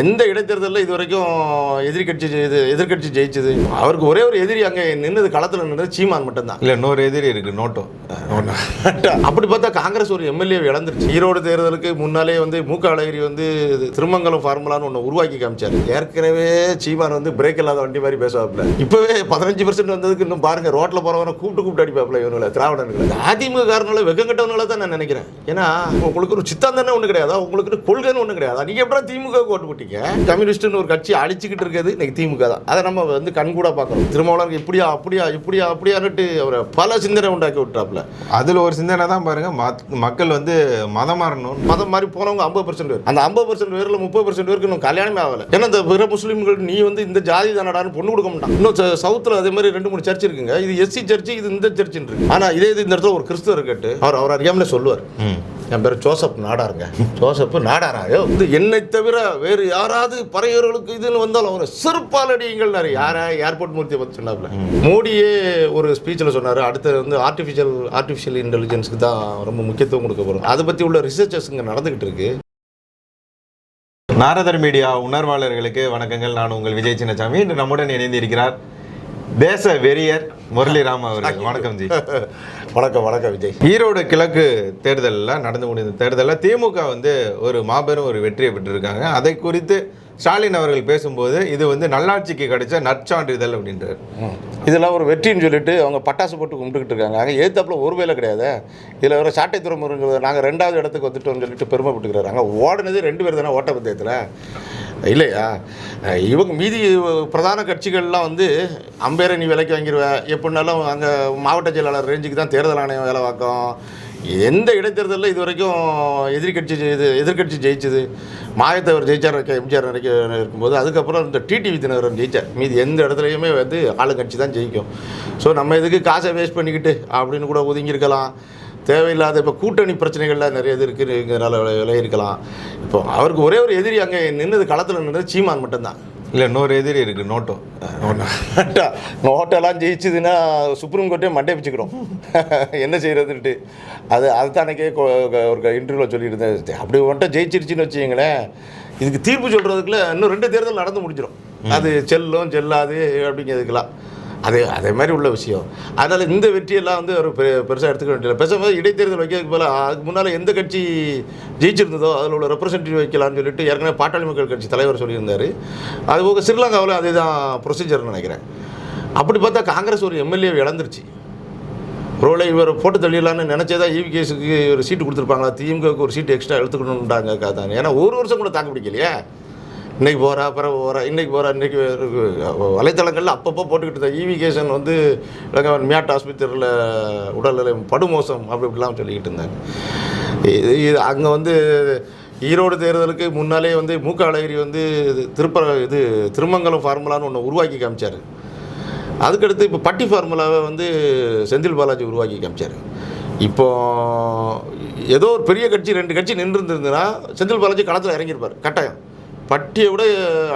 எந்த இடைத்தேர்தலில் இது வரைக்கும் எதிர்கட்சி இது எதிர்கட்சி ஜெயிச்சது? அவருக்கு ஒரே ஒரு எதிரி அங்கே நின்னது களத்தில் நின்னது சீமான் மட்டும்தான். இல்ல இன்னொரு எதிரி இருக்கு நோட்டோ. அப்படி பார்த்தா காங்கிரஸ் ஒரு எம்எல்ஏ இழந்துருச்சு. ஈரோடு தேர்தலுக்கு முன்னாலே வந்து மூக்க அழகிரி வந்து திருமங்கலம் ஃபார்முலான்னு ஒன்று உருவாக்கி காமிச்சாரு. ஏற்கனவே சீமான் வந்து பிரேக் இல்லாத வண்டி மாதிரி பேசுவாப்புல. இப்போவே பதினஞ்சு பர்சன்ட் வந்ததுக்கு இன்னும் பாருங்க ரோட்டில் போகிறவன கூப்பிட்டு கூப்பிட்டு அடிப்பாப்புல இவனுங்களை திராவிடனுங்களை. அதிமுக காரனால வெக்கம் கட்டவனால தான் நான் நினைக்கிறேன். ஏன்னா உங்களுக்கு ஒரு சித்தாந்தமே ஒன்று கிடையாதா. உங்களுக்கு கொள்கைன்னு ஒன்று கிடையாதா. நீங்கள் எப்படி திமுக ஓட்டு போட்டீங்க? கம்யூனிஸ்ட்னு ஒரு கட்சி அழிச்சுக்கிட்டு இருக்கிறது இன்னைக்கு திமுக தான். அதை நம்ம வந்து கண்கூட பார்க்குறோம் திருமாவளவன் இப்படியா அப்படியா இப்படியா அப்படியான்னுட்டு அவரை பல சிந்தனை உண்டாக்கி விட்டாப்புல அதுல ஒரு சிந்தனை தான் பாருங்க மத்- மக்கள் வந்து மதம் மாறணும். மதம் மாதிரி போனவங்க ஐம்பது பர்சன்ட் பேர். அந்த ஐம்பது பர்சன்ட் பேரில் முப்பது பர்சன்ட் பேருக்கு இன்னும் கல்யாணமே ஆகலை. ஏன்னா இந்த பிற முஸ்லீம்கள் நீ வந்து இந்த ஜாதி தானடான்னு பொண்ணு கொடுக்க மாட்டான். இன்னும் சவுத்தில் அதே மாதிரி ரெண்டு மூணு சர்ச் இருக்குங்க. இது எஸ்சி சர்ச் இது இந்த சர்ச்சுன்னு இருக்கு. ஆனால் இதே இது இந்த இடத்துல ஒரு கிறிஸ்தவர் கேட்டு அவர் அவர் அறியாமலே சொல்லுவார். என் பேர் ஜோசப் நாடாருங்க. ஜோசப் நாடாரா? ஐயோ. இது என்னை தவிர வேறு யாராவது பறையவர்களுக்கு இதுன்னு வந்தாலும் அவர் செருப்பால் அடியுங்கள் யாரா? ஏர்போர்ட் மூர்த்தியை பற்றி சொன்னாப்ல மோடியே ஒரு ஸ்பீச்சில் சொன்னார். அடுத்து வந்து ஆர்டிஃபிஷியல் ஆர்டிஃபிஷியல் இன்டெலிஜென்ஸ்க்கு தான் ரொம்ப முக்கியத்துவம் கொடுக்க போகிறோம் அதை பற்றி உள்ள ரிசர்ச்சஸ் இங்கே நடந்துகிட்டு இருக்கு. நாரதர் மீடியா உணர்வாளர்களுக்கு வணக்கங்கள். நான் உங்கள் விஜய் சின்னசாமி. இன்று நம்முடன் இணைந்து இருக்கிறார் தேச வெறியர் முரளிராம் அவர்கள். வணக்கம் ஜி. வணக்கம் வணக்கம் விஜய். ஈரோடு கிழக்கு தேர்தலில் நடந்து முடிந்த தேர்தலில் திமுக வந்து ஒரு மாபெரும் ஒரு வெற்றியை பெற்றிருக்காங்க. அதை குறித்து ஸ்டாலின் அவர்கள் பேசும்போது இது வந்து நல்லாட்சிக்கு கிடைச்ச நற்சான்றிதழ் அப்படின்றார். இதெல்லாம் ஒரு வெற்றின்னு சொல்லிட்டு அவங்க பட்டாசு போட்டு கும்பிட்டுக்கிட்டு இருக்காங்க. அங்கே ஏத்தாப்புல ஒரு வேலை கிடையாது. இதில் வர சாட்டை துறைமுறை நாங்கள் ரெண்டாவது இடத்துக்கு வந்துட்டோம்னு சொல்லிட்டு பெருமைப்பட்டுக்கிறாரு. அங்கே ஓடுனது ரெண்டு பேர் தானே ஓட்ட பந்தயத்தில் இல்லையா? இவங்க மீதி பிரதான கட்சிகள்லாம் வந்து அம்பேரை நீ விலைக்கு வாங்கிடுவேன் எப்படினாலும் அங்கே மாவட்ட செயலாளர் ரேஞ்சுக்கு தான் தேர்தல் ஆணையம் வேலை பார்க்கும். எந்த இடைத்தேர்தலில் இது வரைக்கும் எதிர்கட்சி இது எதிர்கட்சி ஜெயிச்சது. மாயத்தவர் ஜெயிச்சார் எம்ஜிஆர் வரைக்கும் இருக்கும்போது அதுக்கப்புறம் இந்த டிடிவி தினகரன் ஜெயிச்சார். மீதி எந்த இடத்துலையுமே வந்து ஆளுங்கட்சி தான் ஜெயிக்கும். ஸோ நம்ம இதுக்கு காசை வேஸ்ட் பண்ணிக்கிட்டு அப்படின்னு கூட ஒதுங்கியிருக்கலாம். தேவையில்லாத இப்போ கூட்டணி பிரச்சனைகள்லாம் நிறைய இது இருக்குங்கிறனால விலை விலகிருக்கலாம் இப்போ அவருக்கு ஒரே ஒரு எதிரி அங்கே நின்னது களத்தில் நின்னது சீமான் மட்டும்தான். இல்லை இன்னொரு எதிரி இருக்கு நோட்டோ. நோட்டா. நோட்டெல்லாம் ஜெயிச்சதுன்னா சுப்ரீம் கோர்ட்டே மண்டே பிச்சுக்கிறோம் என்ன செய்யறதுன்ட்டு அது அதுதான் அன்னைக்கே கொ- கொ- ஒரு இன்டர்வியூவில் சொல்லியிருந்தேன். அப்படி வந்துட்டு ஜெயிச்சிருச்சுன்னு வச்சுங்களேன் இதுக்கு தீர்ப்பு சொல்கிறதுக்குள்ள இன்னும் ரெண்டு தேர்தல் நடந்து முடிஞ்சிடும் அது செல்லும் செல்லாது அப்படிங்கிறதுக்கெல்லாம். அது அதே மாதிரி உள்ள விஷயம். அதனால் இந்த வெற்றியெல்லாம் வந்து ஒரு பெ பெருசாக எடுத்துக்க வேண்டியது பேசாமல் இடைத்தேர்தல் வைக்கிறதுக்கு போல அதுக்கு முன்னால் எந்த கட்சி ஜெயிச்சிருந்ததோ அதில் உள்ள ரெப்ரசன்டேட்டிவ் வைக்கலாம்னு சொல்லிட்டு ஏற்கனவே பாட்டாளி மக்கள் கட்சி தலைவர் சொல்லியிருந்தார். அது போக ஸ்ரீலங்காவில் அதே தான் ப்ரொசீஜர்னு நினைக்கிறேன். அப்படி பார்த்தா காங்கிரஸ் ஒரு எம்எல்ஏ இழந்துருச்சு. ரோலை இவர் போட்டு தள்ளிடலான்னு நினச்சதா தான் கேஸுக்கு ஒரு சீட்டு கொடுத்துருப்பாங்களா? திமுகவுக்கு ஒரு சீட்டு எக்ஸ்ட்ரா எடுத்துக்கணுன்றாங்க காத்தாங்க ஏன்னா ஒரு வருஷம் கூட தாக்கு பிடிக்கலையே. இன்னைக்கு போகிறா பிறகு போகிறா இன்னைக்கு போகிறா இன்னைக்கு வலைத்தளங்களில் அப்பப்போ போட்டுக்கிட்டு இருந்தா ஈவிகேசன் வந்து மியாட் ஆஸ்பத்திரியில் உடல்நிலை படுமோசம் அப்படி இப்படிலாம் சொல்லிக்கிட்டு இருந்தாங்க. இது இது அங்கே வந்து ஈரோடு தேர்தலுக்கு முன்னாலே வந்து மூக்க அழகிரி வந்து திருப்ப இது திருமங்கலம் ஃபார்முலான்னு ஒன்று உருவாக்கி காமிச்சார். அதுக்கடுத்து இப்போ பட்டி ஃபார்முலாவை வந்து செந்தில் பாலாஜி உருவாக்கி காமிச்சார். இப்போ ஏதோ ஒரு பெரிய கட்சி ரெண்டு கட்சி நின்று இருந்ததுன்னா செந்தில் பாலாஜி களத்தில் இறங்கியிருப்பார். கட்டாயம். பட்டியை விட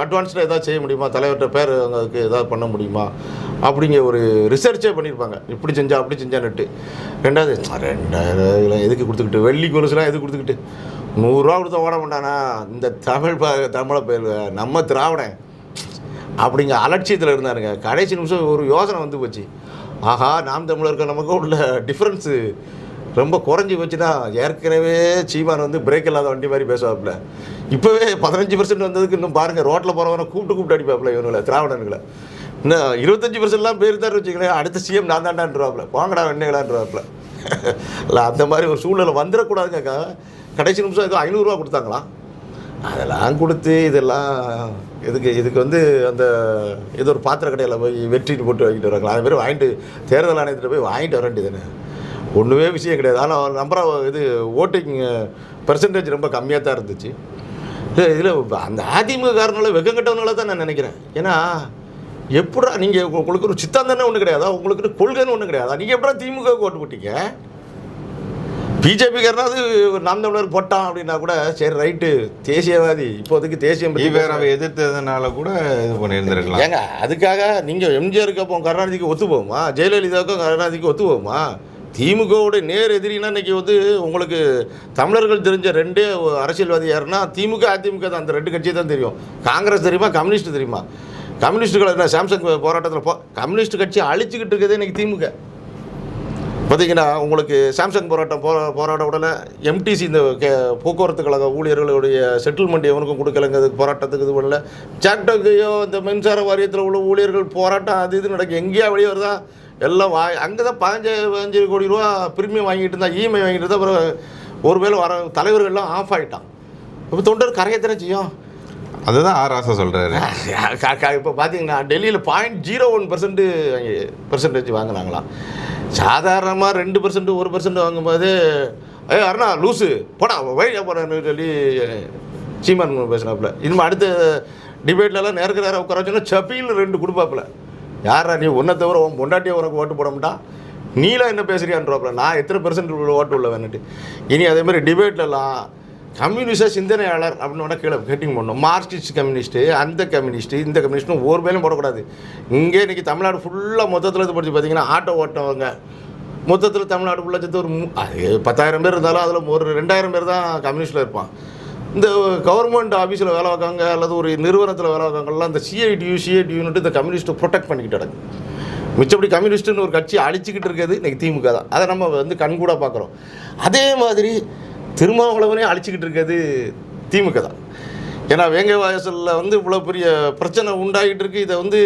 அட்வான்ஸ்டாக ஏதாவது செய்ய முடியுமா? தலைவர்கிட்ட பேர் அதுக்கு ஏதாவது பண்ண முடியுமா? அப்படிங்கிற ஒரு ரிசர்ச்சே பண்ணியிருப்பாங்க. இப்படி செஞ்சா அப்படி செஞ்சான்னுட்டு. ரெண்டாவது ரெண்டாயிரம் இதெல்லாம் எதுக்கு கொடுத்துக்கிட்டு? வெள்ளி கொலுசுலாம் எதுக்கு கொடுத்துக்கிட்டு? நூறுரூவா கொடுத்தா ஓட மாட்டானா? இந்த தமிழ் தமிழை பேர் நம்ம திராவிடன். அப்படிங்க அலட்சியத்தில் இருந்தாருங்க. கடைசி நிமிஷம் ஒரு யோசனை வந்து போச்சு. ஆஹா நாம் தமிழர்கள் நமக்கு உள்ள டிஃப்ரென்ஸு ரொம்ப குறைஞ்சி போச்சுன்னா ஏற்கனவே சீமான் வந்து பிரேக் இல்லாத வண்டி மாதிரி பேசுவாப்புல. இப்போவே பதினஞ்சு பர்சன்ட் வந்ததுக்கு இன்னும் பாருங்கள் ரோட்டில் போகிறவனை கூப்பிட்டு கூப்பிட்டு அடிப்பாப்புல இவனுங்களை திராவிடனுங்களை இன்னும் இருபத்தஞ்சி பர்சன்ட்லாம் பேர் தான் வச்சுங்களேன் அடுத்த சிஎம் நான் தாண்டான்றாப்புல வாங்கடா வெண்ணைகளான்றாப்புல இல்லை அந்த மாதிரி ஒரு சூழ்நிலை வந்துடக்கூடாதுங்கக்கா கடைசி நிமிஷம் ஏதோ ஐநூறுரூவா கொடுத்தாங்களா? அதெல்லாம் கொடுத்து இதெல்லாம் இதுக்கு இதுக்கு வந்து அந்த ஏதோ ஒரு பாத்திர கடையில் போய் வெற்றிட்டு போட்டு வாங்கிட்டு வராங்களா அது மாதிரி வாங்கிட்டு தேர்தல் ஆணையத்தில் போய் வாங்கிட்டு வர வேண்டியதுதானே ஒன்றுமே விஷயம் கிடையாது. ஆனால் நம்பர் இது ஓட்டிங் பெர்சன்டேஜ் ரொம்ப கம்மியாக தான் இருந்துச்சு. இதில் அந்த அதிமுக காரனால வெக்கம் கட்டவனால தான் நான் நினைக்கிறேன். ஏன்னா எப்படா நீங்கள் உங்களுக்கு ஒரு சித்தாந்தனே ஒன்றும் கிடையாதா? உங்களுக்கு கொள்கைன்னு ஒன்றும் கிடையாதா? நீங்கள் எப்படா திமுக ஓட்டு போட்டீங்க? பிஜேபிக்காரனாவது நாம் தமிழர் போட்டான் அப்படின்னா கூட சரி ரைட்டு தேசியவாதி இப்போதைக்கு தேசியம் பத்தி ஈவேராவை எதிர்த்ததுனால கூட இது பண்ணியிருந்திருக்கலாம். ஏங்க அதுக்காக நீங்கள் எம்ஜிஆருக்கு அப்போ கருணாநிதிக்கு ஒத்து போகுமா ஜெயலலிதாவுக்கும் கருணாநிதிக்கு ஒத்து போகுமா திமுகவுடைய நேர் எதிரினா இன்னைக்கு வந்து உங்களுக்கு தமிழர்கள் தெரிஞ்ச ரெண்டே அரசியல்வாதி யாருன்னா திமுக அதிமுக தான். அந்த ரெண்டு கட்சியை தான் தெரியும். காங்கிரஸ் தெரியுமா கம்யூனிஸ்ட் தெரியுமா? கம்யூனிஸ்டுகள் என்ன சாம்சங் போராட்டத்தில் போ கம்யூனிஸ்ட் கட்சி அழிச்சுக்கிட்டு இருக்கிறதே இன்னைக்கு திமுக. பார்த்தீங்கன்னா உங்களுக்கு சாம்சங் போராட்டம் போ போராட உடனே எம்டிசி இந்த கே போக்குவரத்து கழக ஊழியர்களுடைய செட்டில்மெண்ட் எவனுக்கும் கொடுக்கலங்க போராட்டத்துக்கு இது பண்ணல. சாக்டோக்கையோ இந்த மின்சார வாரியத்தில் உள்ள ஊழியர்கள் போராட்டம் அது இது நடக்கும் எங்கேயா வெளியே வருதா? எல்லாம் வா அங்கே தான் பதினஞ்சு பதினஞ்சு கோடி ரூபா பிரீமியம் வாங்கிட்டு இருந்தா இஎம்ஐ வாங்கிட்டு இருந்தா அப்புறம் ஒருவேளை வர தலைவர்கள்லாம் ஆஃப் ஆகிட்டான் இப்போ தொண்டர் கரையத்தானே செய்யும் அதுதான் ஆர் ராசா சொல்றாரு. இப்போ பார்த்தீங்கன்னா டெல்லியில் point zero one percent percentage வாங்கினாங்களாம் சாதாரணமாக ரெண்டு பர்சன்ட் ஒரு பர்சன்ட் வாங்கும்போது ஏ அருணா லூஸு போடா வழி போடான்னு சொல்லி சீமான் பேசுனாப்புல. இனிமேல் அடுத்த டிபேட்லலாம் நேருக்கு நேரம் உட்கார வச்சோன்னா சப்பியில் ரெண்டு கொடுப்பாப்புல. யாரா நீ உன்னை தவிர உன் பொண்டாட்டியை உனக்கு ஓட்டு போட மாட்டான் நீலாம் என்ன பேசுறியான்றப்பல நான் எத்தனை பெர்சன்ட் ஓட்டு உள்ள வேணுட்டு இனி அதே மாதிரி டிபேட்லலாம் கம்யூனிஸ்டாக சிந்தனையாளர் அப்படின்னு வேணா கீழே கேட்டிங் பண்ணணும். மார்க்சிஸ்ட் கம்யூனிஸ்ட்டு அந்த கம்யூனிஸ்ட்டு இந்த கம்யூனிஸ்ட்னு ஒரு பேரும் போடக்கூடாது. இங்கே இன்றைக்கி தமிழ்நாடு ஃபுல்லாக மொத்தத்தில் இது படிச்சு பார்த்தீங்கன்னா ஆட்டோ ஓட்டவங்க மொத்தத்தில் தமிழ்நாடு ஃபுல்லாக சேர்த்து ஒரு அது பத்தாயிரம் பேர் இருந்தாலும் அதில் ஒரு ரெண்டாயிரம் பேர் தான் கம்யூனிஸ்ட்டில் இருப்பான். இந்த கவர்மெண்ட் ஆஃபீஸில் வேலை வைக்காங்க அல்லது ஒரு நிறுவனத்தில் வேலை பார்க்காங்கலாம் இந்த சிஐடியு சிஐடியூன்ட்டு இந்த கம்யூனிஸ்ட்டை ப்ரொடெக்ட் பண்ணிக்கிட்டு கிடக்கு. மிச்சப்படி கம்யூனிஸ்ட்டுன்னு ஒரு கட்சி அழிச்சிக்கிட்டு இருக்கிறது இன்றைக்கி திமுக தான். அதை நம்ம வந்து கண்கூட பார்க்குறோம். அதே மாதிரி திருமாவளவனே அழிச்சிக்கிட்டு இருக்கிறது திமுக தான். ஏன்னா வேங்கை வாசலில் வந்து இவ்வளோ பெரிய பிரச்சனை உண்டாகிட்டு இருக்குது இதை வந்து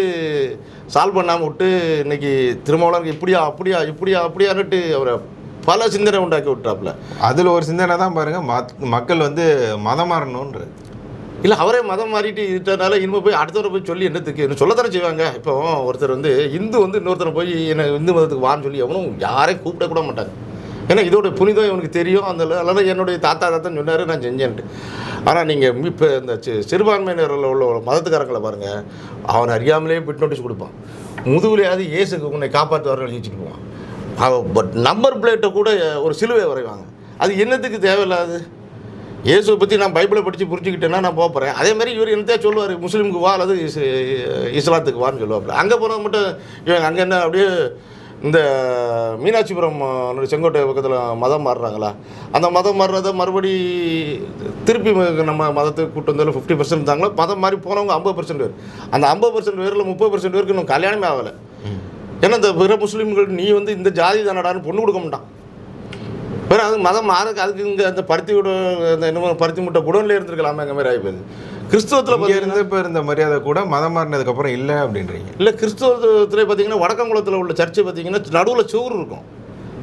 சால்வ் பண்ணாமல் விட்டு இன்னைக்கு திருமாவளவனுக்கு இப்படியா அப்படியா இப்படியா அப்படியான்னுட்டு அவரை பல சிந்தனை உண்டாக்கி விட்டாப்புல. அதுல ஒரு சிந்தனை தான் பாருங்க மத்- மக்கள் வந்து மதம் மாறணுன்ற இல்லை அவரே மதம் மாறிட்டு இருக்கிறதுனால இனிமே போய் அடுத்தவரை போய் சொல்லி என்னத்துக்கு என்ன சொல்லத்தானே செய்வாங்க? இப்போ ஒருத்தர் வந்து இந்து வந்து இன்னொருத்தரை போய் என்ன இந்து மதத்துக்கு வான்னு சொல்லி எவனும் யாரையும் கூப்பிட கூட மாட்டாங்க. ஏன்னா இதோட புனிதம் இவனுக்கு தெரியும். அந்த அதனால் என்னுடைய தாத்தா தாத்தா சொன்னார் நான் செஞ்சேன்ட்டு. ஆனால் நீங்கள் இப்போ இந்த சி- சிறுபான்மையினரில் உள்ள மதத்துக்காரங்களை பாருங்கள் அவன் அறியாமலே பிட் நோட்டீஸ் கொடுப்பான். முதுகுலையாவது இயேசுக்கு உன்னை காப்பாற்றுவார்கள் எழுச்சிட்டு போவான். பட் நம்பர் பிளேட்டை கூட ஒரு சிலுவை வரைவாங்க. அது என்னத்துக்கு தேவையில்லாது? இயேசுவை பற்றி நான் பைபிளை படித்து புரிஞ்சுக்கிட்டேன்னா நான் போகிறேன் அதே மாதிரி இவர் என்னத்தையா சொல்லுவார் முஸ்லீமுக்கு வா அல்லது இஸ் இஸ்லாத்துக்கு வான்னு சொல்லுவாப்பில் அங்கே போனால் மட்டும் இவங்க அங்கே என்ன அப்படியே இந்த மீனாட்சிபுரம் செங்கோட்டை பக்கத்தில் மதம் மாறுறாங்களா? அந்த மதம் மாறுறத மறுபடி திருப்பி நம்ம மதத்துக்கு கூட்டு வந்தாலும் ஃபிஃப்டி பர்சன்ட் இருந்தாங்களோ மதம் மாறி போனவங்க ஐம்பது பர்சன்ட் பேர். அந்த ஐம்பது பர்சன்ட் பேரில் முப்பது பர்சன்ட் பேருக்கு இன்னும் கல்யாணமே ஆகலை. ஏன்னா இந்த பிற முஸ்லீம்கள் நீ வந்து இந்த ஜாதி தானடான்னு பொண்ணு கொடுக்க மாட்டான். வேறு அது மதம் மாறக்கு அதுக்கு இங்கே அந்த பருத்தி விட அந்த என்னமோ பருத்தி முட்டை குடோன்ல இருந்திருக்கலாமே அங்கே மாதிரி ஆகிப்போகுது கிறிஸ்துவத்தில் இருந்து இப்ப இருந்த மரியாதை கூட மதம் மாறினதுக்கு அப்புறம் இல்லை அப்படின்றீங்க. இல்லை கிறிஸ்துவத்தில் பார்த்தீங்கன்னா வடக்கங்குளத்தில் உள்ள சர்ச்சு பார்த்தீங்கன்னா நடுவில் சுவர் இருக்கும்.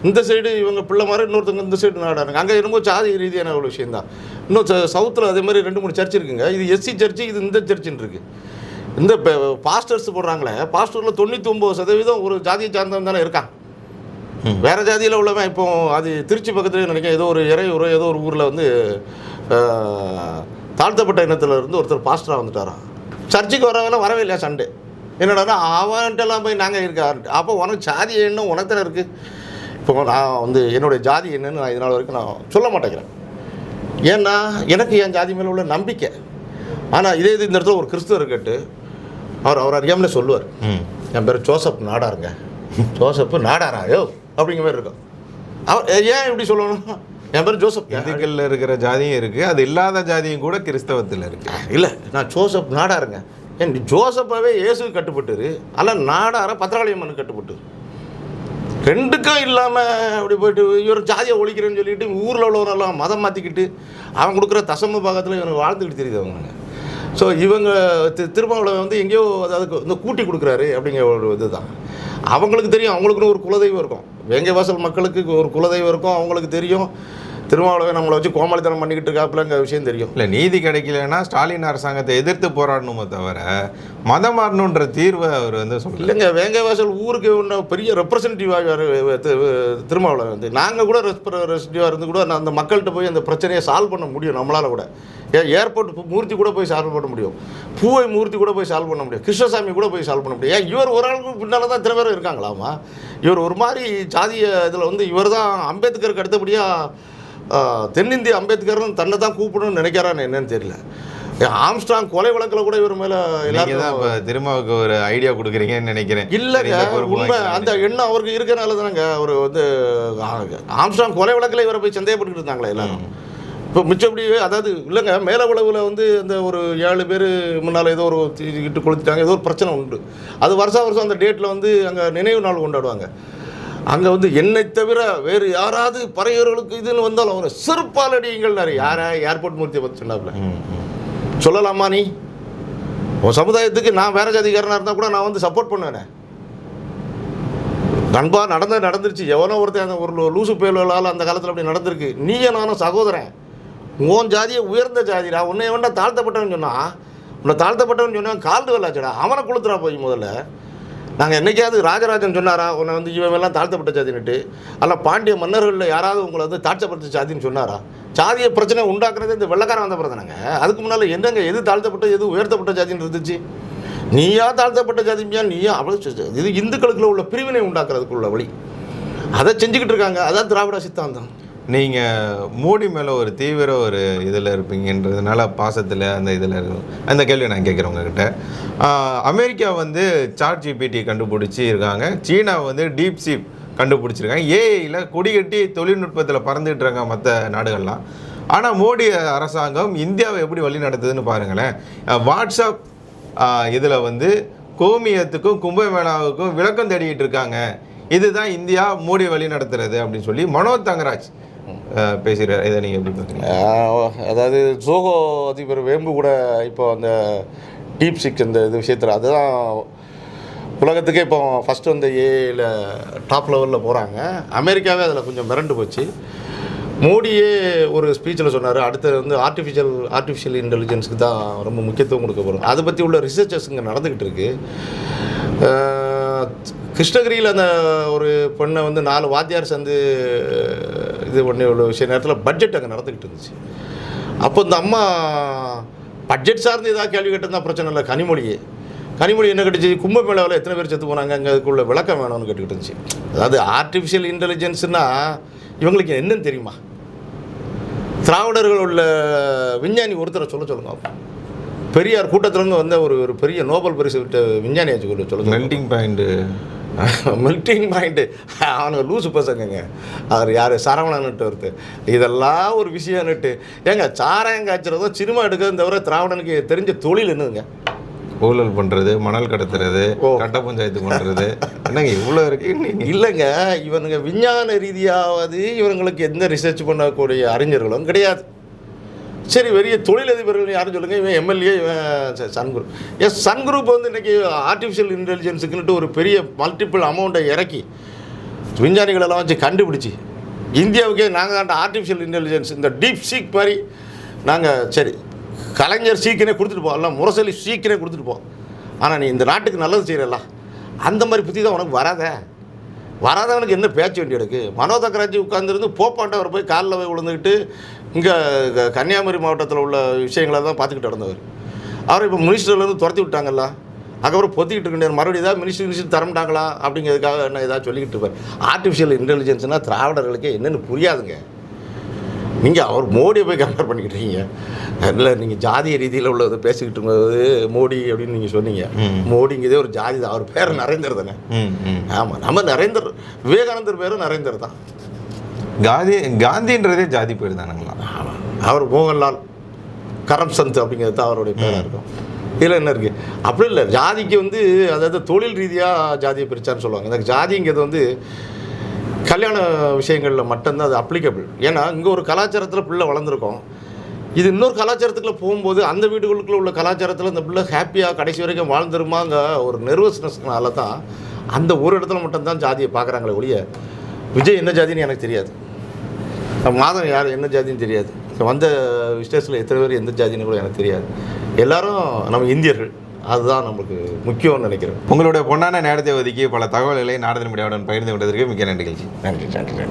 இந்த சைடு இவங்க பிள்ளை மாதிரி இன்னொருத்தவங்க இந்த சைடு நாடாருங்க அங்கே என்னமோ ஜாதி ரீதியான ஒரு விஷயம் தான் இன்னும் சவுத்தில் அதே மாதிரி ரெண்டு மூணு சர்ச் இருக்குங்க. இது எஸ்சி சர்ச்சு இது இந்த சர்ச்சுன்னு இருக்குது இந்த பாஸ்டர்ஸ் போடுறாங்களே பாஸ்டரில் தொண்ணூற்றி ஒம்பது சதவீதம் ஒரு ஜாதியை சார்ந்தவன் தானே இருக்கான். வேற ஜாதியில் உள்ளவன் இப்போ அது திருச்சி பக்கத்துல நினைக்கிறேன் ஏதோ ஒரு இறையூரோ ஏதோ ஒரு ஊரில் வந்து தாழ்த்தப்பட்ட இனத்துல இருந்து ஒருத்தர் பாஸ்டராக வந்துட்டாராம் சர்ச்சுக்கு வரவங்க வரவே இல்லையா சண்டே? என்னடான்னா அவன்கிட்டலாம் போய் நாங்கள் இருக்காருன்ட்டு அப்போ உனக்கு ஜாதி என்ன உனக்கு தானே இருக்குது இப்போ நான் வந்து என்னுடைய ஜாதி என்னன்னு நான் இதனால் வரைக்கும் நான் சொல்ல மாட்டேங்கிறேன். ஏன்னா எனக்கு என் ஜாதி மேலே உள்ள நம்பிக்கை. ஆனால் இதே இது இந்த இடத்துல ஒரு கிறிஸ்துவர் கேட்டு அவர் அவர் அறியாமலே சொல்லுவார். என் பேர் ஜோசப் நாடாருங்க. ஜோசப் நாடாரா? யோ அப்படிங்கிற மாதிரி இருக்கும். அவர் ஏன் இப்படி சொல்லணும்? என் பேர் ஜோசப். இந்துக்கள்ல இருக்கிற ஜாதியும் இருக்கு. அது இல்லாத ஜாதியும் கூட கிறிஸ்தவத்தில் இருக்கு. இல்லை நான் ஜோசப் நாடாருங்க. ஏன் நீ ஜோசப்பாவே இயேசு கட்டுப்பட்டுரு. அல்ல நாடார பத்திரகாளியம்மனு கட்டுப்பட்டு ரெண்டுக்கும் இல்லாமல் அப்படி போயிட்டு இவர் ஜாதியை ஒழிக்கிறேன்னு சொல்லிட்டு ஊரில் உள்ளவரெல்லாம் மதம் மாற்றிக்கிட்டு அவன் கொடுக்குற தசம பாகத்தில் இவனுக்கு வாழ்ந்துக்கிட்டு தெரியுது அவங்க ஸோ இவங்க தி- திருமாவளவன் வந்து எங்கேயோ அதாவது இந்த கூட்டி கொடுக்குறாரு அப்படிங்கிற ஒரு இதுதான். அவங்களுக்கு தெரியும் அவங்களுக்குன்னு ஒரு குலதெய்வம் இருக்கும். வேங்கை வாசல் மக்களுக்கு ஒரு குலதெய்வம் இருக்கும் அவங்களுக்கு தெரியும். திருமாவளவன் நம்மளை வச்சு கோமாளித்தனம் பண்ணிக்கிட்டு இருக்காப்புலங்கிற விஷயம் தெரியும். இல்லை நீதி கிடைக்கலன்னா ஸ்டாலின் அரசாங்கத்தை எதிர்த்து போராடணுமே தவிர மதம் மாறணுன்ற தீர்வை அவர் வந்து சொல்லல. இல்லைங்க வேங்கவாசல் ஊருக்கு ஒன்று பெரிய ரெப்ரசன்டேட்டிவாக திருமாவளவன் வந்து. நாங்கள் கூட ரெப்ரசன்டேட்டிவாக இருந்து கூட அந்த மக்கள்கிட்ட போய் அந்த பிரச்சனையை சால்வ் பண்ண முடியும் நம்மளால் கூட. ஏன் ஏர்போர்ட் மூர்த்தி கூட போய் சால்வ் பண்ண முடியும். பூவை மூர்த்தி கூட போய் சால்வ் பண்ண முடியும். கிருஷ்ணசாமி கூட போய் சால்வ் பண்ண முடியும். ஏன் இவர் ஒரு ஆளுக்கு பின்னால் தான் இத்தனை இருக்காங்களாமா? இவர் ஒரு மாதிரி ஜாதிய இதில் வந்து இவர் தான் அம்பேத்கருக்கு அடுத்தபடியாக தென்னிந்திய அம்பேத்கர்னு தன்னை தான் கூப்பிடணும்னு நினைக்கிறான்னு என்னன்னு தெரியல. ஆம்ஸ்ட்ராங் கொலை வழக்கில் கூட இவர் மேலே தான் எல்லாரும் இப்ப திருமாவுக்கு ஒரு ஐடியா கொடுக்குறீங்கன்னு நினைக்கிறேன். இல்லைங்க இந்த உண்மை. அந்த எண்ணம் அவருக்கு இருக்கனால தானங்க. அவர் வந்து ஆ, ஆம்ஸ்ட்ராங் கொலை வழக்கில் இவரை போய் சந்தேகப்பட்டுக்கிட்டு இருந்தாங்களே எல்லாரும். இப்போ மிச்சப்படி அதாவது இல்லைங்க மேலவளவில் வந்து அந்த ஒரு ஏழு பேர் முன்னால் ஏதோ ஒரு தீக்கிட்டு கொளுத்திட்டாங்க ஏதோ ஒரு பிரச்சனை உண்டு. அது வருஷம் வருஷம் அந்த டேட்டில் வந்து அங்கே நினைவு நாள் கொண்டாடுவாங்க. அங்கே வந்து என்னை தவிர வேறு யாராவது பறையவர்களுக்கு இதுன்னு வந்தாலும் அவர் செருப்பால் அடியுங்கள் யாரை? ஏர்போர்ட் மூர்த்தியை பற்றி சொன்னாப்புல. சொல்லலாமா நீ? உன் சமுதாயத்துக்கு நான் வேற ஜாதிக்காரனாக இருந்தால் கூட நான் வந்து சப்போர்ட் பண்ணுவேனே. நண்பா நடந்த நடந்துருச்சு. எவனோ ஒருத்தன் அந்த ஒரு லூசு பயல்களால் அந்த காலத்தில் அப்படி நடந்திருக்கு. நீயும் நானும் சகோதரன். உன் ஜாதியை உயர்ந்த ஜாதிடா. உன்னை வேண்டா தாழ்த்தப்பட்டவன் சொன்னா உன்னை தாழ்த்தப்பட்டவன் சொன்னா கால்டு வெள்ளாச்சடா அவனை கொளுத்துறா போய் முதல்ல. நாங்கள் என்னைக்காவது ராஜராஜன் சொன்னாரா? உன்னை வந்து இவெல்லாம் தாழ்த்தப்பட்ட ஜாதின்னுட்டு. அல்ல பாண்டிய மன்னர்களில் யாராவது உங்களை வந்து தாழ்த்தப்பட்ட ஜாதின்னு சொன்னாரா? சாதிய பிரச்சனை உண்டாக்குறது இந்த வெள்ளக்காரன் வந்த பிறந்தாங்க அதுக்கு முன்னால் என்னங்க எது தாழ்த்தப்பட்ட எது உயர்த்தப்பட்ட ஜாதின்னு இருந்துச்சு? நீயா தாழ்த்தப்பட்ட ஜாதிமியா? நீயா? அவ்வளோ இது இந்துக்களுக்குள்ள உள்ள பிரிவினை உண்டாக்குறதுக்குள்ள வழி. அதை செஞ்சுக்கிட்டு இருக்காங்க. அதான் திராவிட சித்தாந்தம். நீங்கள் மோடி மேலே ஒரு தீவிர ஒரு இதில் இருப்பீங்கன்றதுனால பாசத்தில் அந்த இதில் இருக்கும் அந்த கேள்வி நான் கேட்குறேன் உங்ககிட்ட. அமெரிக்கா வந்து சாட் ஜிபிடி கண்டுபிடிச்சி இருக்காங்க. சீனா வந்து டீப் சீப் கண்டுபிடிச்சிருக்காங்க. ஏஐயில் கொடிகட்டி தொழில்நுட்பத்தில் பறந்துட்டுருங்க மற்ற நாடுகள்லாம். ஆனால் மோடி அரசாங்கம் இந்தியாவை எப்படி வழி நடத்துதுன்னு பாருங்களேன். வாட்ஸ்அப் இதில் வந்து கோமியத்துக்கும் கும்பமேளாவுக்கும் விளக்கம் தேடிக்கிட்டு இருக்காங்க. இதுதான் இந்தியா மோடி வழி நடத்துறது அப்படின்னு சொல்லி மனோ தங்கராஜ் பேசுகிறார் இதை நீங்கள் எப்படி பார்க்குறீங்க? அதாவது ஜோகோ அதிபர் வேம்பு கூட இப்போ அந்த டீப் சிக் இந்த இது விஷயத்தில் அதுதான் உலகத்துக்கே இப்போ ஃபஸ்ட்டு வந்து ஏல டாப் லெவலில் போகிறாங்க அமெரிக்காவே அதில் கொஞ்சம் மிரண்டு போச்சு. மோடியே ஒரு ஸ்பீச்சில் சொன்னார் அடுத்து வந்து ஆர்டிஃபிஷியல் ஆர்டிஃபிஷியல் இன்டெலிஜென்ஸுக்கு தான் ரொம்ப முக்கியத்துவம் கொடுக்க போகிறோம் அதை பற்றி உள்ள ரிசர்ச்சஸ் இங்கே நடந்துக்கிட்டு இருக்குது கிருஷ்ணகிரியில் அந்த ஒரு பெண்ணை வந்து நாலு வாத்தியார் சேர்ந்து இது பண்ணி உள்ள விஷய நேரத்தில் பட்ஜெட் அங்கே நடந்துக்கிட்டு இருந்துச்சு. அப்போ இந்த அம்மா பட்ஜெட் சார்ந்து ஏதாவது கேள்வி கேட்டிருந்தா பிரச்சனை இல்லை கனிமொழியே. கனிமொழி என்ன கட்டுச்சு? கும்பமேளாவில் எத்தனை பேர் செத்து போனாங்க? அங்கே அதுக்குள்ள விளக்கம் வேணும்னு கேட்டுக்கிட்டு இருந்துச்சு. அதாவது ஆர்டிஃபிஷியல் இன்டெலிஜென்ஸ்னா இவங்களுக்கு என்னன்னு தெரியுமா? திராவிடர்கள் உள்ள விஞ்ஞானி ஒருத்தரை சொல்ல சொல்லுங்க. அப்போ. பெரியார் கூட்டத்திலேருந்து வந்த ஒரு ஒரு பெரிய நோபல் பரிசு விட்ட விஞ்ஞானியை சொல்ல சொல்லுங்க. மெல்டிங் பாயிண்ட்டு மெல்டிங் பாயிண்ட்டு அவனுங்க லூசு பசங்கங்க. அவர் யார்? சரவணன்ட்டு ஒருத்தர். இதெல்லாம் ஒரு விஷயம்னுட்டு ஏங்க சாராயம் காய்ச்சறதும் சினிமா எடுக்கிறதும் தவிர திராவிடனுக்கு தெரிஞ்ச தொழில் என்னதுங்க? ஊழல் பண்ணுறது மணல் கடத்துறது ஓ. கட்ட பஞ்சாயத்து பண்ணுறது என்னங்க இவ்வளோ இருக்கு? இல்லைங்க இவனுங்க விஞ்ஞான ரீதியாவது இவங்களுக்கு எந்த ரிசர்ச் பண்ணக்கூடிய அறிஞர்களும் கிடையாது. சரி பெரிய தொழிலதிபர்கள் யாரும் சொல்லுங்க இவன் எம்எல்ஏ இவன் ச- Sun group. Yes Sun group வந்து இன்னைக்கு ஆர்டிஃபிஷியல் இன்டெலிஜென்ஸுக்குன்ட்டு ஒரு பெரிய மல்டிபிள் அமௌண்ட்டை இறக்கி விஞ்ஞானிகளெல்லாம் வச்சு கண்டுபிடிச்சி இந்தியாவுக்கே நாங்கள் அந்த ஆர்டிஃபிஷியல் இன்டெலிஜென்ஸ் இந்த டீப் சீக் மாதிரி நாங்கள் சரி கலைஞர் சீக்கிரே கொடுத்துட்டு போவோம் இல்லை முரசொலி சீக்கிரே கொடுத்துட்டு போ. ஆனால் நீ இந்த நாட்டுக்கு நல்லது செய்கிறல்ல அந்த மாதிரி புத்தி தான் உனக்கு வராதே. வராதவனுக்கு என்ன பேச்சு வேண்டி எடுக்கு? மனோ தக்கராஜி உட்காந்துருந்து போப்பாண்டவர் போய் காலில் போய் விழுந்துக்கிட்டு இங்கே கன்னியாகுமரி மாவட்டத்தில் உள்ள விஷயங்களை தான் பார்த்துக்கிட்டு நடந்தவர். அவரை இப்போ மினிஸ்டர்லேருந்து துரத்தி விட்டாங்கல்ல? அதுக்கப்புறம் பொத்திக்கிட்டு இருக்க மறுபடியும் ஏதாவது மினிஸ்டர் மினிஸ்டர் தரமாட்டாங்களா? அப்படிங்கிறதுக்காக என்ன ஏதாவது சொல்லிக்கிட்டு இருப்பார். ஆர்டிஃபிஷியல் இன்டெலிஜென்ஸ்னால் திராவிடர்களுக்கு என்னென்னு புரியாதுங்க. நீங்கள் அவர் மோடியை போய் கம்பேர் பண்ணிக்கிட்டு இருக்கீங்க இல்லை நீங்கள் ஜாதிய ரீதியில் உள்ளதை பேசிக்கிட்டு இருக்கும்போது மோடி அப்படின்னு நீங்கள் சொன்னீங்க. மோடிங்கிறதே ஒரு ஜாதி தான். அவர் பேர் நரேந்தர் தானே? ஆமாம் நம்ம நரேந்தர் விவேகானந்தர் பேரும் நரேந்தர் தான். காந்தி காந்தின்றதே ஜாதி பேர் தானுங்களா அவர் மோகன்லால் கரம்சந்த் அப்படிங்கிறது தான் அவருடைய பேராக இருக்கும். இதில் என்ன இருக்குது அப்படி இல்லை ஜாதிக்கு வந்து அதாவது தொழில் ரீதியாக ஜாதியை பிரிச்சான்னு சொல்லுவாங்க. இந்த ஜாதிங்கிறது வந்து கல்யாண விஷயங்களில் மட்டும்தான் அது அப்ளிகபிள் ஏன்னா இங்கே ஒரு கலாச்சாரத்தில் பிள்ளை வளர்ந்துருக்கோம். இது இன்னொரு கலாச்சாரத்துக்குள்ள போகும்போது அந்த வீடுகளுக்குள்ள உள்ள கலாச்சாரத்தில் இந்த பிள்ளை ஹாப்பியாக கடைசி வரைக்கும் வாழ்ந்துருமாங்க ஒரு நெர்வஸ்னஸ்னால தான் அந்த ஒரு இடத்துல மட்டும்தான் ஜாதியை பார்க்குறாங்களே ஒழிய விஜய் என்ன ஜாதின்னு எனக்கு தெரியாது. மாதம் யார் என்ன ஜாதின்னு தெரியாது. வந்த விசேஷத்தில் எத்தனை பேர் எந்த ஜாதின்னு கூட எனக்கு தெரியாது. எல்லாரும் நம்ம இந்தியர்கள். அதுதான் நமக்கு முக்கியம்னு நினைக்கிறேன். உங்களுடைய பொன்னான நேரத்தை ஒதுக்கி பல தகவல்களை நாடக மீடியாவுடன் பகிர்ந்து கொண்டதற்கு மிக்க நன்றிகள் நன்றி நன்றி நன்றி.